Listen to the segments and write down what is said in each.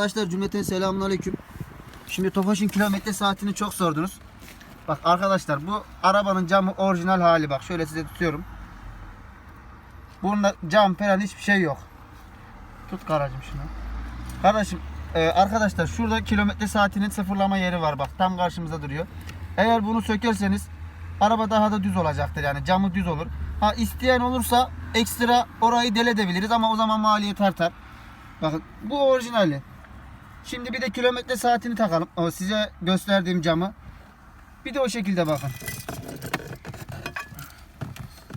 Arkadaşlar cümleten selamun. Şimdi Tofaş'ın kilometre saatini çok sordunuz. Bak arkadaşlar bu arabanın camı orijinal hali bak şöyle size tutuyorum. Bunda cam falan hiçbir şey yok. Tut karacım şunu. Kardeşim e, arkadaşlar şurada kilometre saatinin sıfırlama yeri var bak tam karşımızda duruyor. Eğer bunu sökerseniz araba daha da düz olacaktır yani camı düz olur. Ha isteyen olursa ekstra orayı deledebiliriz ama o zaman maliyet artar. Bakın bu orijinali. Şimdi bir de kilometre saatini takalım. O size gösterdiğim camı. Bir de o şekilde bakın.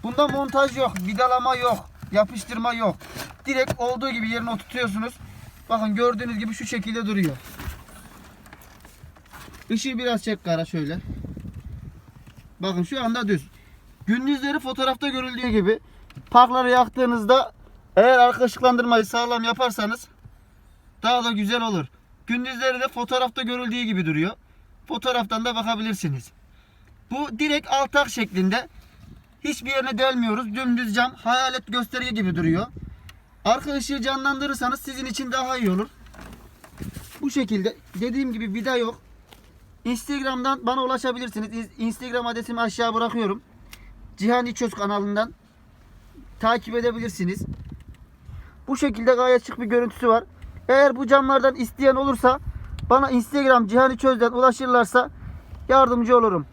Bunda montaj yok, vidalama yok, yapıştırma yok. Direkt olduğu gibi yerine oturtuyorsunuz. Bakın gördüğünüz gibi şu şekilde duruyor. Işığı biraz çek kara şöyle. Bakın şu anda düz. Gündüzleri fotoğrafta görüldüğü gibi parkları yaktığınızda eğer arka ışıklandırmayı sağlam yaparsanız daha da güzel olur. Gündüzleri de fotoğrafta görüldüğü gibi duruyor. Fotoğraftan da bakabilirsiniz. Bu direkt altak şeklinde. Hiçbir yerine delmiyoruz. Dümdüz cam hayalet gösterge gibi duruyor. Arka ışığı canlandırırsanız sizin için daha iyi olur. Bu şekilde dediğim gibi vida yok. Instagram'dan bana ulaşabilirsiniz. İn- Instagram adresimi aşağı bırakıyorum. Cihan İçöz kanalından takip edebilirsiniz. Bu şekilde gayet şık bir görüntüsü var. Eğer bu camlardan isteyen olursa bana Instagram Cihan İçöz'den ulaşırlarsa yardımcı olurum.